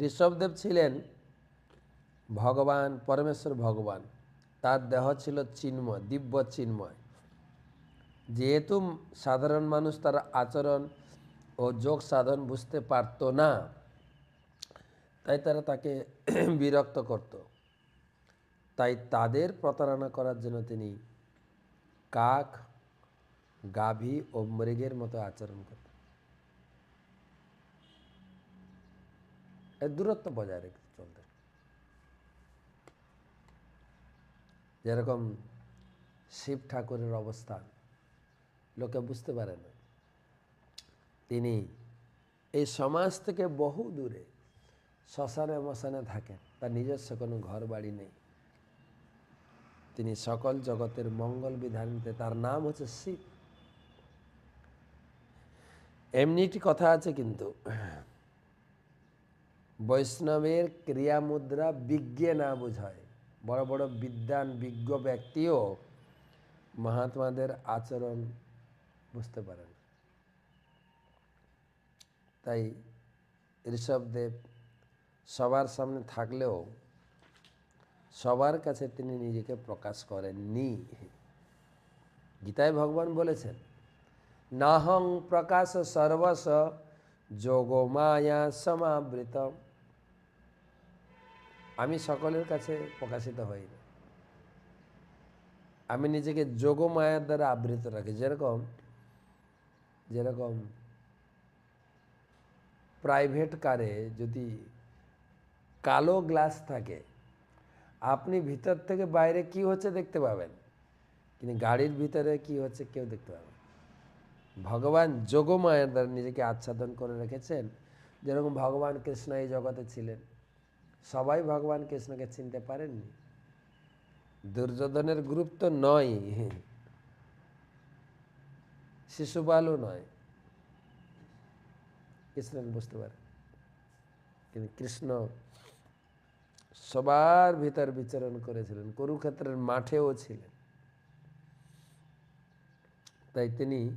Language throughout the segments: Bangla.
ঋষভদেব ছিলেন ভগবান, পরমেশ্বর ভগবান। তার দেহ ছিল চিন্ময়, দিব্য চিন্ময়। যেহেতু সাধারণ মানুষ তার আচরণ ও যোগ সাধন বুঝতে পারতো না, তাই তারা তাকে বিরক্ত করত। তাই তাদের প্রতারণা করার জন্য তিনি কাক, গাভী ও মৃগের মতো আচরণ করতেন। এর দূরত্ব বজায় রেখে চলতেন যেরকম শিব ঠাকুরের অবস্থান লোকে বুঝতে পারে না। তিনি এই সমাজ থেকে বহু দূরে শ্মশানে মশানে থাকেন, তার নিজস্ব কোনো ঘর বাড়ি নেই। তিনি সকল জগতের মঙ্গল বিধানিতে, তার নাম হচ্ছে শিব। এমনি একটি কথা আছে কিন্তু বৈষ্ণবের ক্রিয়া মুদ্রা বিজ্ঞে না বোঝায়। বড় বড় বিদ্যান বিজ্ঞ ব্যক্তিও মহাত্মাদের আচরণ বুঝতে পারেন। তাই ঋষভদেব সবার সামনে থাকলেও সবার কাছে তিনি নিজেকে প্রকাশ করেননি। গীতায় ভগবান বলেছেন, নাহং প্রকাশ সর্বস যোগমায়া সমাবৃত আমি সকলের কাছে প্রকাশিত হই না। আমি নিজেকে যোগমায়ার দ্বারা আবৃত রাখি। যেরকম যেরকম প্রাইভেট কারে যদি কালো গ্লাস থাকে, আপনি ভিতর থেকে বাইরে কি হচ্ছে দেখতে পাবেন? কিন্তু গাড়ির ভিতরে কি হচ্ছে কেউ দেখতে পাবেন ভগবান যোগমায়ের দ্বারা নিজেকে আচ্ছাদন করে রেখেছেন। যেরকম ভগবান কৃষ্ণ এই জগতে ছিলেন। সবাই ভগবান কৃষ্ণকে চিনতে পারেননি। দুর্যোধনের গ্রুপ তো নয়। শিশুপালও নয়। কৃষ্ণ বুঝতে পারে। কিন্তু কৃষ্ণ সবার ভিতর বিচরণ করেছিলেন। কুরুক্ষেত্রের মাঠেও ছিলেন। তাই তিনি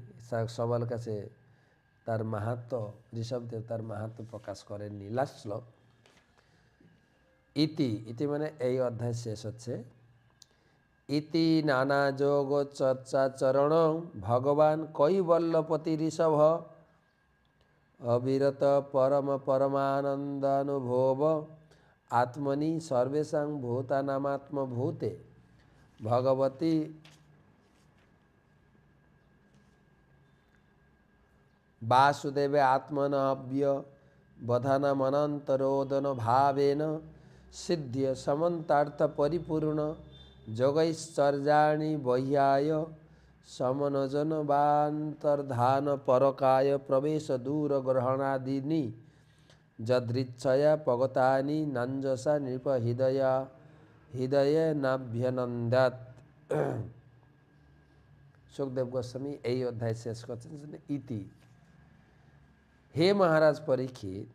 সবার কাছে তার মাহাত্ম, ঋষভদেব তার মাহাত্ম প্রকাশ করেননি। লাস্ট শ্লোক। ইতি ইতি মানে এই অধ্যায় শেষ হচ্ছে। ইতি নানা যোগ চর্চা চরণ, ভগবান কৈবল্লপতি ঋষভ? অবিরত পরম পরমানন্দানুভব, আত্মনি সর্বেশাং ভূতানামাত্মভূতে। ভগবতী বাসুদেবে আত্মনব্য বধানমনন্তরোদন ভাবেন সিদ্ধ্য সমন্তার্থ পরিপূর্ণ যোগৈশ্চর্যাণি বহ্যায় সমনজন বান্তর্ধান পরকায় প্রবেশ দূর গ্রহণাদিনি যদৃচ্ছয়া পগতানি নাঞ্জসা নৃপ হৃদয় হৃদয়ে নাভ্যনন্দাত সুখদেব গোস্বামী এই অধ্যায় শেষ করছেন ইতি হে মহারাজ পরীক্ষিত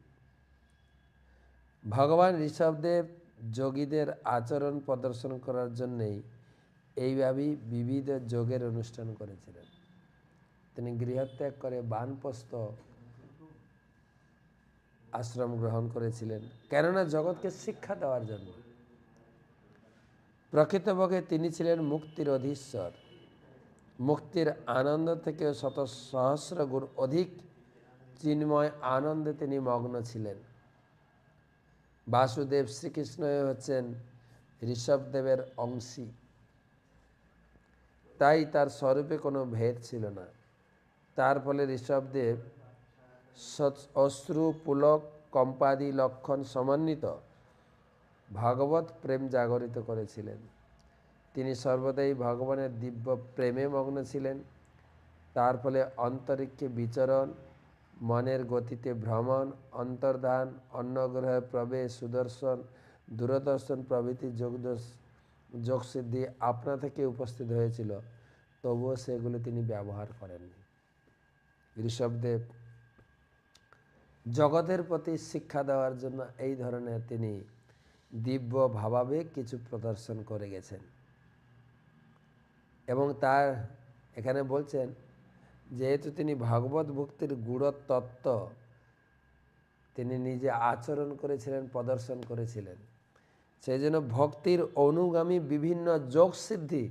ভগবান ঋষভদেব যোগীদের আচরণ প্রদর্শন করার জন্যেই এইভাবেই বিবিধ যোগের অনুষ্ঠান করেছিলেন। তিনি গৃহত্যাগ করে বানপ্রস্থ আশ্রম গ্রহণ করেছিলেন, কেননা জগৎকে শিক্ষা দেওয়ার জন্য। প্রকৃতপক্ষে তিনি ছিলেন মুক্তির অধীশ্বর। মুক্তির আনন্দ থেকে শত সহস্র গুণ অধিক চিন্ময় আনন্দে তিনি মগ্ন ছিলেন। বাসুদেব শ্রীকৃষ্ণ হচ্ছেন ঋষভদেবের অংশী। তাই তার স্বরূপে কোনো ভেদ ছিল না। তার ফলে ঋষভদেব অশ্রু, পুলক, কম্পাদি, লক্ষণ সমন্বিত ভাগবত প্রেম জাগরিত করেছিলেন। তিনি সর্বদাই ভগবানের দিব্য প্রেমে মগ্ন ছিলেন। তার ফলে অন্তরিক্ষে বিচরণ মনের গতিতে ভ্রমণ, অন্তর্ধান অন্নগ্রহে প্রবেশ, সুদর্শন, দূরদর্শন প্রভৃতি যোগদর্শ যোগসিদ্ধি আপনা থেকে উপস্থিত হয়েছিল। তবুও সেগুলো তিনি ব্যবহার করেননি। ঋষভদেব, জগতের প্রতি শিক্ষা দেওয়ার জন্য এই ধরনের তিনি দিব্য ভাবাবেগ কিছু প্রদর্শন করে গেছেন। এবং তার, এখানে বলছেন যেহেতু তিনি ভাগবত ভক্তির গুড় তত্ত্ব তিনি নিজে আচরণ করেছিলেন, প্রদর্শন করেছিলেন। সেই জন্য ভক্তির অনুগামী বিভিন্ন যোগ সিদ্ধি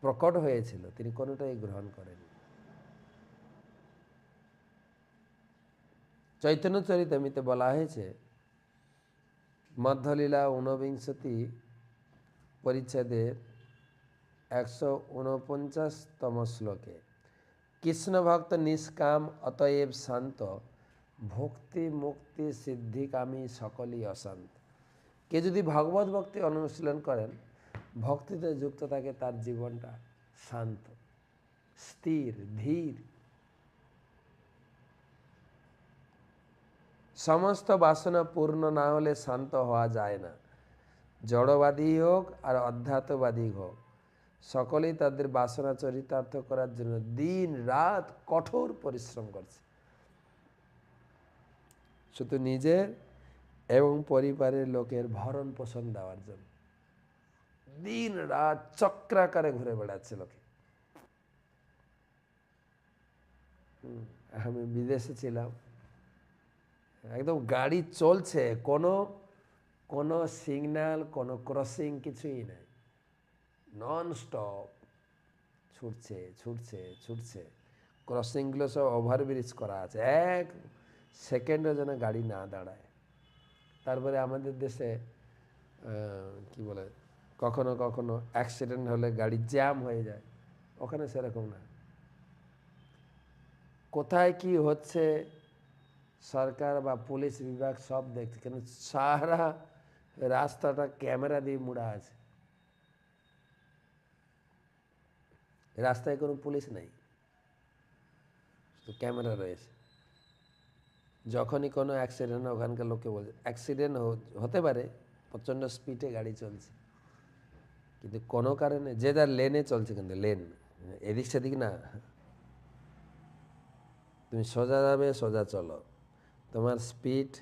প্রকট হয়েছিল। তিনি কোনোটাই গ্রহণ করেন চৈতন্য চরিতামিতে বলা হয়েছে, মধ্যলীলা ঊনবিংশতি পরিচ্ছেদের একশো উনপঞ্চাশতম শ্লোকে, কৃষ্ণ ভক্ত নিষ্কাম, অতএব শান্ত, ভক্তি মুক্তি সিদ্ধিকামী সকলই অশান্ত। কে যদি ভগবত ভক্তি অনুশীলন করেন, ভক্তিতে যুক্ত থাকে তার জীবনটা শান্ত, স্থির, ধীর। সমস্ত বাসনা পূর্ণ না হলে শান্ত হওয়া যায় না। জড়বাদী হোক আর অধ্যাত্মবাদী হোক সকলেই তাদের বাসনা চরিতার্থ করার জন্য দিন রাত কঠোর পরিশ্রম করছে। শুধু নিজের এবং পরিবারের লোকের ভরণ পোষণ দেওয়ার জন্য। দিন রাত চক্রাকারে ঘুরে বেড়াচ্ছে লোকে। আমি বিদেশে ছিলাম। একদম গাড়ি চলছে, কোনো কোনো সিগন্যাল কোনো ক্রসিং কিছুই নেই। নন স্টপ ছুটছে ছুটছে। ছুটছে ক্রসিংগুলো সব ওভারব্রিজ করা আছে। এক সেকেন্ডের যেন গাড়ি না দাঁড়ায়। তারপরে আমাদের দেশে কি বলে, কখনো কখনো অ্যাক্সিডেন্ট হলে গাড়ি জ্যাম হয়ে যায়। ওখানে সেরকম না। কোথায় কি হচ্ছে, সরকার বা পুলিশ বিভাগ সব দেখছে, কিন্তু সারা রাস্তাটা ক্যামেরা দিয়ে মুড়া আছে। রাস্তায় কোনো পুলিশ নেই। শুধু ক্যামেরা রয়েছে। যখনই কোনো অ্যাক্সিডেন্ট ওখানকার লোকে বলছে অ্যাক্সিডেন্ট হতে পারে, প্রচণ্ড স্পিডে গাড়ি চলছে। কিন্তু কোনো কারণে, যে যার লেনে চলছে কিন্তু লেন এদিক সেদিক না। তুমি সোজা যাবে, সোজা চলো। তোমার স্পিড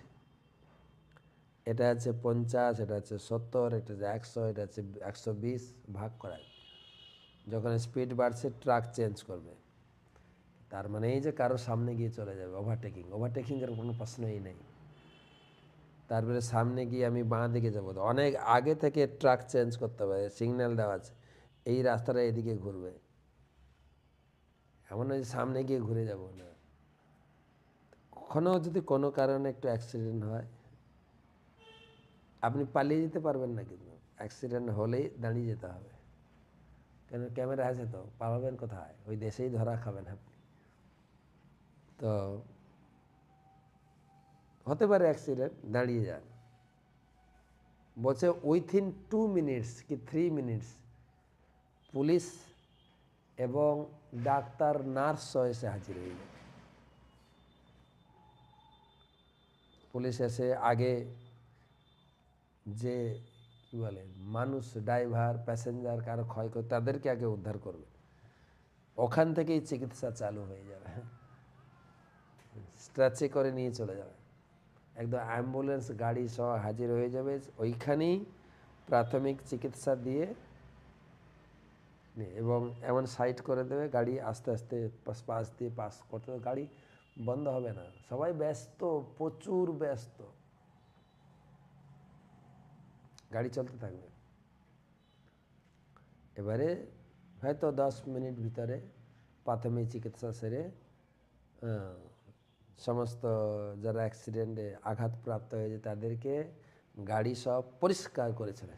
এটা আছে পঞ্চাশ, এটা আছে সত্তর, এটা আছে একশো, এটা আছে একশো বিশ, ভাগ করা। যখন স্পিড বাড়ছে ট্রাক চেঞ্জ করবে। তার মানে এই যে কারও সামনে গিয়ে চলে যাবে ওভারটেকিং ওভারটেকিংয়ের কোনো প্রশ্নই নেই। তারপরে সামনে গিয়ে আমি বাঁ দিকে যাব। অনেক আগে থেকে ট্রাক চেঞ্জ করতে হবে সিগন্যাল দেওয়া আছে। এই রাস্তাটা এদিকে ঘুরবে। এমন যে সামনে গিয়ে ঘুরে যাব না। কখনো যদি কোনো কারণে একটু অ্যাক্সিডেন্ট হয়, আপনি পালিয়ে যেতে পারবেন না কিন্তু। অ্যাক্সিডেন্ট হলেই দাঁড়িয়ে যেতে হবে। কেন ক্যামেরা আছে তো পালাবেন কোথায়? ওই দেশেই ধরা খাবেন আপনি। তো হতে পারে অ্যাক্সিডেন্ট দাঁড়িয়ে যান। বলছে উইথিন টু মিনিটস কি থ্রি মিনিটস পুলিশ এবং ডাক্তার, নার্স এসে হাজির যায় পুলিশ এসে আগে যে কী বলে, মানুষ, ড্রাইভার, প্যাসেঞ্জার, কারও ক্ষয় করে তাদেরকে আগে উদ্ধার করবে। ওখান থেকেই চিকিৎসা চালু হয়ে যাবে। স্ট্রেচে করে নিয়ে চলে যাবে। একদম অ্যাম্বুলেন্স, গাড়ি সহ হাজির হয়ে যাবে। ওইখানেই প্রাথমিক চিকিৎসা দিয়ে এবং এমন সাইড করে দেবে, গাড়ি আস্তে আস্তে পাশ দিয়ে পাস করতে গাড়ি বন্ধ হবে না। সবাই ব্যস্ত, প্রচুর ব্যস্ত। গাড়ি চলতে থাকবে। এবারে হয়তো দশ মিনিট ভিতরে প্রাথমিক চিকিৎসা সেরে সমস্ত যারা অ্যাক্সিডেন্টে আঘাতপ্রাপ্ত হয়েছে তাদেরকে গাড়ি সব পরিষ্কার করে ছেড়ে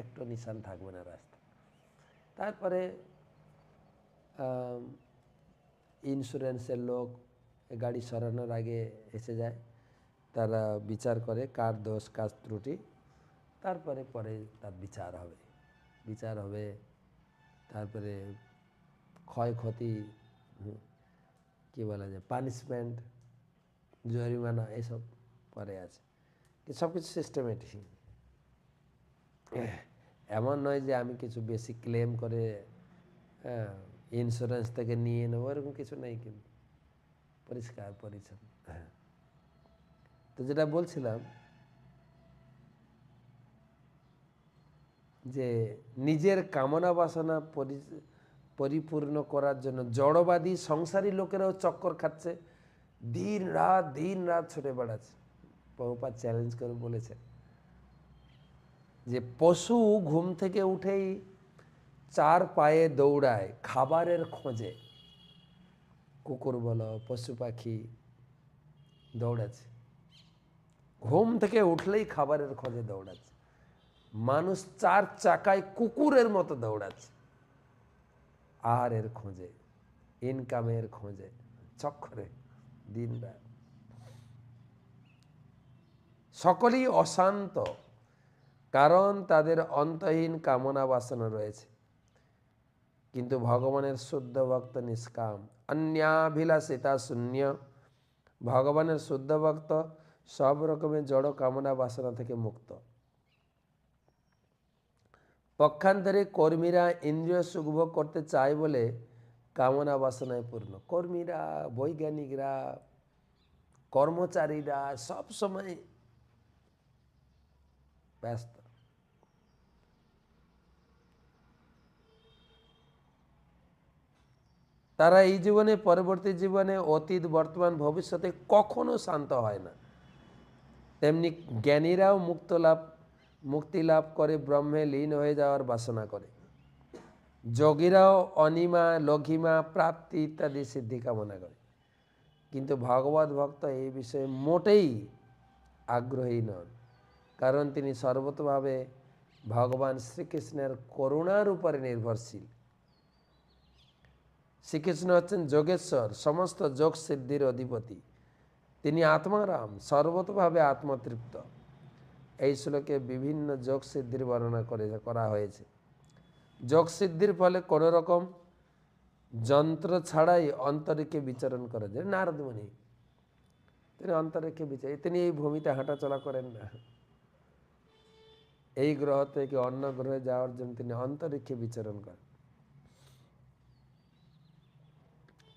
একটু নিশান থাকবে না রাস্তা। তারপরে ইন্স্যুরেন্সের লোক গাড়ি সরানোর আগে এসে যায়। তারা বিচার করে কার দোষ, কার ত্রুটি। তারপরে পরে তার বিচার হবে। বিচার হবে, তারপরে ক্ষয়ক্ষতি কী বলা যায় পানিশমেন্ট জরিমানা এসব পরে আছে। সব কিছু সিস্টেমেটিক এমন নয় যে আমি কিছু বেশি ক্লেম করে ইন্স্যুরেন্স থেকে নিয়ে নেব, এরকম কিছু নেই কিন্তু। পরিষ্কার, পরিচ্ছন্ন হ্যাঁ। তো যেটা বলছিলাম যে নিজের কামনা বাসনা পরি- পরিপূর্ণ করার জন্য জড়বাদী সংসারী লোকেরাও চক্কর খাচ্ছে। দিন রাত দিন রাত ছুটে বেড়াচ্ছে। বহুপাত চ্যালেঞ্জ করে বলেছে যে পশু ঘুম থেকে উঠেই চার পায়ে দৌড়ায়, খাবারের খোঁজে। কুকুর বলো, পশু পাখি দৌড়াচ্ছে। ঘুম থেকে উঠলেই খাবারের খোঁজে দৌড়াচ্ছে। মানুষ চার চাকায় কুকুরের মতো দৌড়াচ্ছে। আহারের খোঁজে ইনকামের খোঁজে, চক্করে দিন রাত সকলেই অশান্ত, কারণ তাদের অন্তহীন কামনা বাসনা রয়েছে। কিন্তু ভগবানের শুদ্ধ ভক্ত নিষ্কাম অন্যাভিলাষিতা শূন্য। ভগবানের শুদ্ধ ভক্ত সব রকমের জড় কামনা বাসনা থেকে মুক্ত। পক্ষান্তরে কর্মীরা ইন্দ্রিয় সুখভোগ করতে চায় বলে কামনা বাসনায় পূর্ণ। কর্মীরা, বৈজ্ঞানিকরা, কর্মচারীরা সব সময় ব্যস্ত। তারা এই জীবনে, পরবর্তী জীবনে, অতীত, বর্তমান, ভবিষ্যতে কখনো শান্ত হয় না। তেমনি জ্ঞানীরাও মুক্ত লাভ মুক্তি লাভ করে, ব্রহ্মে লীন হয়ে যাওয়ার বাসনা করে। যোগীরাও অনিমা, লঘিমা, প্রাপ্তি ইত্যাদি সিদ্ধি কামনা করে। কিন্তু ভগবত ভক্ত এই বিষয়ে মোটেই আগ্রহী নন। কারণ তিনি সর্বতভাবে ভগবান শ্রীকৃষ্ণের করুণার উপরে নির্ভরশীল। শ্রীকৃষ্ণ হচ্ছেন যোগেশ্বর, সমস্ত যোগ সিদ্ধির অধিপতি। তিনি আত্মারাম, সর্বতভাবে আত্মতৃপ্ত। এই শ্লোকে বিভিন্ন যোগ সিদ্ধির বর্ণনা করে, করা হয়েছে। যোগ সিদ্ধির ফলে কোনো রকম যন্ত্র ছাড়াই অন্তরিকে বিচরণ করা যায়। নারদমণি, তিনি অন্তরিকে বিচার তিনি এই ভূমিতে হাঁটাচলা করেন না। এই গ্রহ থেকে অন্য গ্রহে যাওয়ার জন্য তিনি অন্তরিক্ষে বিচরণ করেন।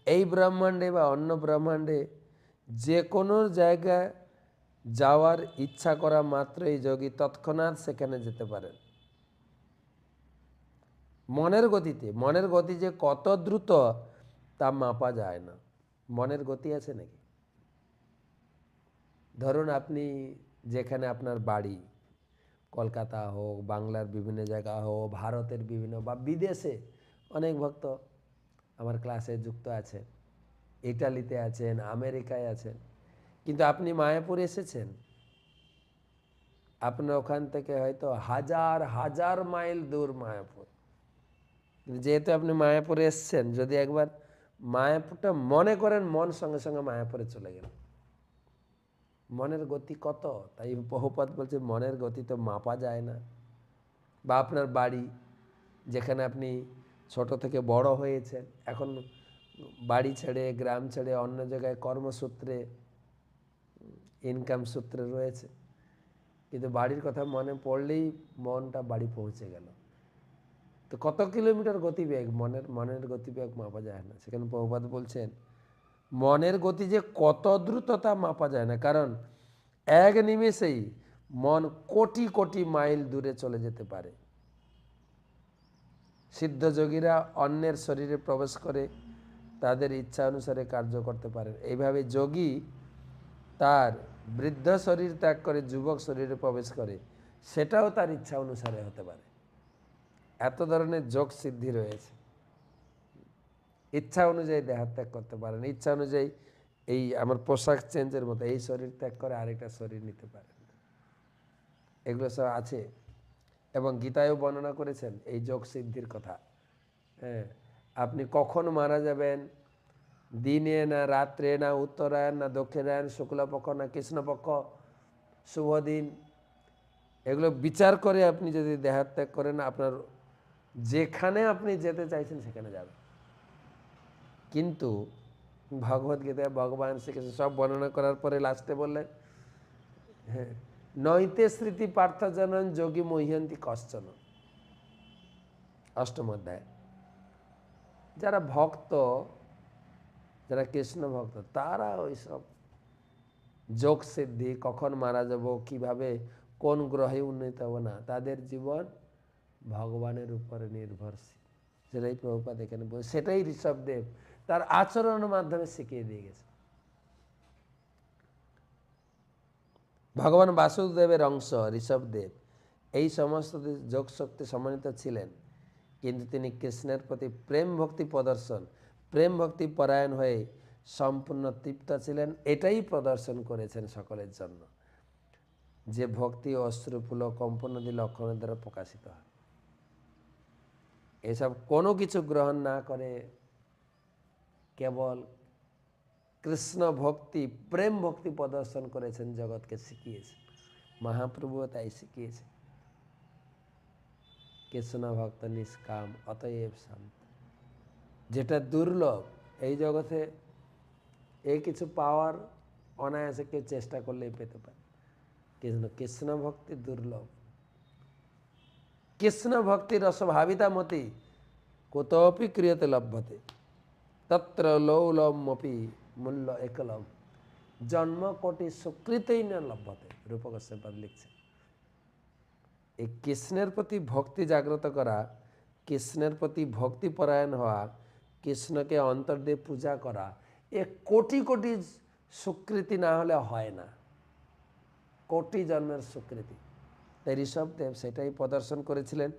এই ব্রহ্মাণ্ডে বা অন্য ব্রহ্মাণ্ডে যে কোনো জায়গায় যাওয়ার ইচ্ছা করা মাত্রই যোগী তৎক্ষণাৎ সেখানে যেতে পারেন। মনের গতিতে, মনের গতি যে কত দ্রুত তা মাপা যায় না। মনের গতি আছে নাকি? ধরুন আপনি যেখানে আপনার বাড়ি, কলকাতা হোক, বাংলার বিভিন্ন জায়গা হোক, ভারতের বিভিন্ন বা বিদেশে অনেক ভক্ত আমার ক্লাসে যুক্ত আছেন, ইটালিতে আছেন, আমেরিকায় আছেন। কিন্তু আপনি মায়াপুর এসেছেন। আপনার ওখান থেকে হয়তো হাজার হাজার মাইল দূর মায়াপুর। কিন্তু যেহেতু আপনি মায়াপুরে এসছেন, যদি একবার মায়াপুরটা মনে করেন, মন সঙ্গে সঙ্গে মায়াপুরে চলে গেল। মনের গতি কত? তাই বহুপদ বলছে, মনের গতি তো মাপা যায় না। বা আপনার বাড়ি, যেখানে আপনি ছোট থেকে বড় হয়েছেন, এখন বাড়ি ছেড়ে, গ্রাম ছেড়ে, অন্য জায়গায় কর্মসূত্রে ইনকাম সূত্রে রয়েছে। কিন্তু বাড়ির কথা মনে পড়লেই মনটা বাড়ি পৌঁছে গেল। তো কত কিলোমিটার গতিবেগ? মনের মনের গতিবেগ মাপা যায় না। সেখানে প্রভুপাত বলছেন, মনের গতি যে কত দ্রুততা মাপা যায় না। কারণ এক নিমেষেই মন কোটি কোটি মাইল দূরে চলে যেতে পারে। সিদ্ধযোগীরা অন্যের শরীরে প্রবেশ করে তাদের ইচ্ছা অনুসারে কার্য করতে পারেন। এইভাবে যোগী তার বৃদ্ধ শরীর ত্যাগ করে, যুবক শরীরে প্রবেশ করে, সেটাও তার ইচ্ছা অনুসারে হতে পারে। এত ধরনের যোগ সিদ্ধি রয়েছে। ইচ্ছা অনুযায়ী দেহাত্যাগ করতে পারেন। ইচ্ছা অনুযায়ী এই আমার পোশাক চেঞ্জের মতো এই শরীর ত্যাগ করে আরেকটা শরীর নিতে পারেন। এগুলো সব আছে। এবং গীতায়ও বর্ণনা করেছেন এই যোগ সিদ্ধির কথা। হ্যাঁ আপনি কখন মারা যাবেন দিনে না রাত্রে না উত্তরায়ণ না দক্ষিণায়ণ শুক্লপক্ষ না কৃষ্ণপক্ষ শুভ দিন এগুলো বিচার করে আপনি যদি দেহাত্যাগ করেন, আপনার যেখানে আপনি যেতে চাইছেন সেখানে যাবেন। কিন্তু ভগবদ্গীতায় ভগবান শ্রীকৃষ্ণ সব বর্ণনা করার পরে লাস্টে বললেন হ্যাঁ নৈতে স্মৃতি পার্থজনন যোগী মহ্যন্তি কশ্চন অষ্টম অধ্যায়। যারা ভক্ত যারা কৃষ্ণ ভক্ত, তারা ওইসব যোগ সিদ্ধি, কখন মারা যাব, কীভাবে, কোন গ্রহে উন্নীত হব না, তাদের জীবন ভগবানের উপরে নির্ভরশীল। সেটাই প্রভুপাত এখানে বল, সেটাই ঋষভদেব তার আচরণের মাধ্যমে শিখিয়ে দিয়ে গেছে। ভগবান বাসুদেবের অংশ ঋষভদেব এই সমস্ত যোগ শক্তি সম্মানিত ছিলেন, কিন্তু তিনি কৃষ্ণের প্রতি প্রেম ভক্তি প্রদর্শন প্রেম ভক্তি পরায়ণ হয়ে সম্পূর্ণ তৃপ্ত ছিলেন, এটাই প্রদর্শন করেছেন সকলের জন্য। যে ভক্তি অশ্রুপুল কম্পনাদি লক্ষণের দ্বারা প্রকাশিত হয়। এসব কোনো কিছু গ্রহণ না করে কেবল কৃষ্ণ ভক্তি, প্রেম ভক্তি প্রদর্শন করেছেন, জগৎকে শিখিয়েছেন। মহাপ্রভুও তাই শিখিয়েছে কৃষ্ণ ভক্ত নিষ্কাম, অতএব শান্ত। যেটা দুর্লভ, এই জগতে এই কিছু পাওয়ার অনায়াসে কেউ চেষ্টা করলেই পেতে পারে। কিন্তু কৃষ্ণ ভক্তি দুর্লভ। কৃষ্ণ ভক্তি মতি কোতপি ক্রিয়তে লভ্যতে, তত্র লৌলমপি মূল্য একলম। জন্ম কোটি সুকৃতই না লভ্যতে রূপকশ্যপদ লিখছে। এই কৃষ্ণের প্রতি ভক্তি জাগ্রত করা, কৃষ্ণের প্রতি ভক্তি পরায়ণ হওয়া কৃষ্ণকে অন্তর দিয়ে পূজা করা, এ কোটি কোটি স্বীকৃতি না হলে হয় না। কোটি জন্মের স্বীকৃতি তাই ঋষভদেব সেটাই প্রদর্শন করেছিলেন।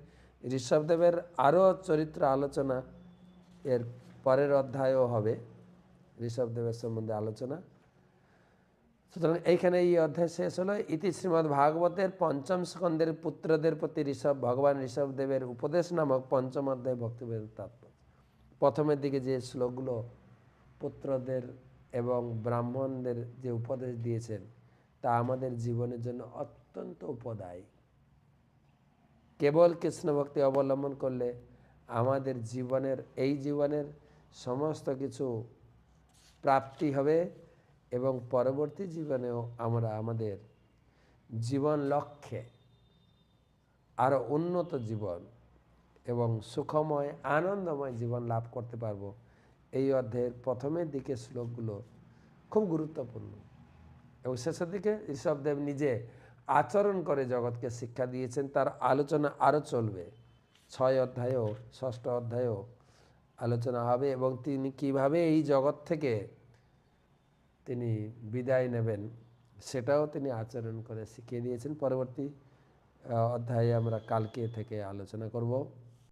ঋষভদেবের আরও চরিত্র আলোচনা এর পরের অধ্যায়ও হবে ঋষভদেবের সম্বন্ধে আলোচনা। সুতরাং এইখানে এই অধ্যায় শেষ হলো। ইতি শ্রীমদ্ ভাগবতের পঞ্চম স্কন্দের পুত্রদের প্রতি ঋষভ, ভগবান ঋষভদেবের উপদেশ নামক পঞ্চম অধ্যায় ভক্তিবেদ তাৎপর্য প্রথমের দিকে যে শ্লোকগুলো পুত্রদের এবং ব্রাহ্মণদের যে উপদেশ দিয়েছেন, তা আমাদের জীবনের জন্য অত্যন্ত উপদায়ী। কেবল কৃষ্ণ ভক্তি অবলম্বন করলে আমাদের জীবনের, এই জীবনের সমস্ত কিছু প্রাপ্তি হবে এবং পরবর্তী জীবনেও আমরা আমাদের জীবন লক্ষ্যে আরও উন্নত জীবন এবং সুখময়, আনন্দময় জীবন লাভ করতে পারব। এই অধ্যায়ের প্রথমের দিকে শ্লোকগুলো খুব গুরুত্বপূর্ণ। এবং শেষের দিকে ঋষভদেব নিজে আচরণ করে জগৎকে শিক্ষা দিয়েছেন। তার আলোচনা আরও চলবে। ছয় অধ্যায়ও, ষষ্ঠ অধ্যায়ও আলোচনা হবে এবং তিনি কীভাবে এই জগৎ থেকে তিনি বিদায় নেবেন সেটাও তিনি আচরণ করে শিখিয়ে দিয়েছেন। পরবর্তী অধ্যায়ে আমরা কালকে থেকে আলোচনা করব।